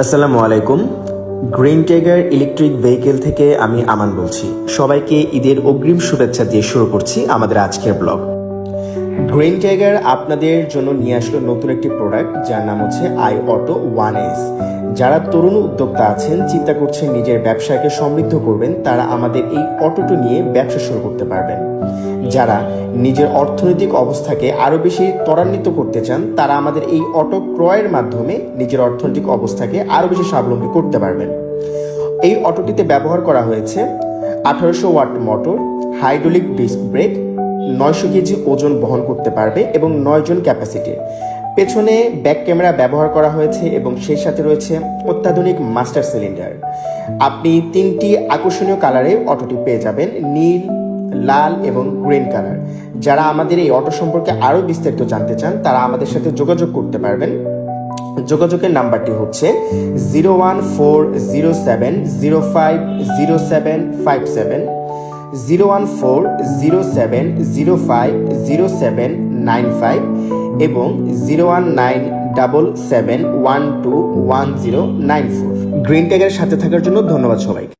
আসসালামু আলাইকুম। Green টেগার electric vehicle থেকে আমি আমান বলছি। সবাইকে ঈদের অগ্রিম শুভেচ্ছা দিয়ে শুরু করছি আমাদের আজকের ব্লগ গ্রিন টাইগার আপনাদের জন্য নিয়ে আসলো নতুন একটি প্রোডাক্ট যার নাম হচ্ছে আই অটো ওয়ান এস যারা তরুণ উদ্যোক্তা আছেন, চিন্তা করছেন নিজের ব্যবসাকে সমৃদ্ধ করবেন, তারা আমাদের এই অটোটো নিয়ে ব্যবসা শুরু করতে পারবেন। যারা নিজের অর্থনৈতিক অবস্থাকে আরও বেশি ত্বরান্বিত করতে চান, তারা আমাদের এই অটো ক্রয়ের মাধ্যমে নিজের অর্থনৈতিক অবস্থাকে আরও বেশি স্বাবলম্বী করতে পারবেন। এই অটোটিতে ব্যবহার করা হয়েছে আঠারোশো watt motor hydraulic disc brake নয়শো কেজি ওজন বহন করতে পারবে এবং নয় জন ক্যাপাসিটি পেছনে ব্যাক ক্যামেরা ব্যবহার করা হয়েছে এবং সেই সাথে রয়েছে অত্যাধুনিক মাস্টার সিলিন্ডার আপনি তিনটি আকর্ষণীয় কালারে অটোটি পেয়ে যাবেন, নীল, লাল এবং গ্রিন কালার যারা আমাদের এই অটো সম্পর্কে আরও বিস্তারিত জানতে চান, তারা আমাদের সাথে যোগাযোগ করতে পারবেন। যোগাযোগের নাম্বারটি হচ্ছে zero one four zero seven zero five zero seven five seven zero one four zero seven zero five zero seven nine five এবং zero one nine double seven one two one zero nine four green ট্যাগের সাথে থাকার জন্য ধন্যবাদ সবাইকে।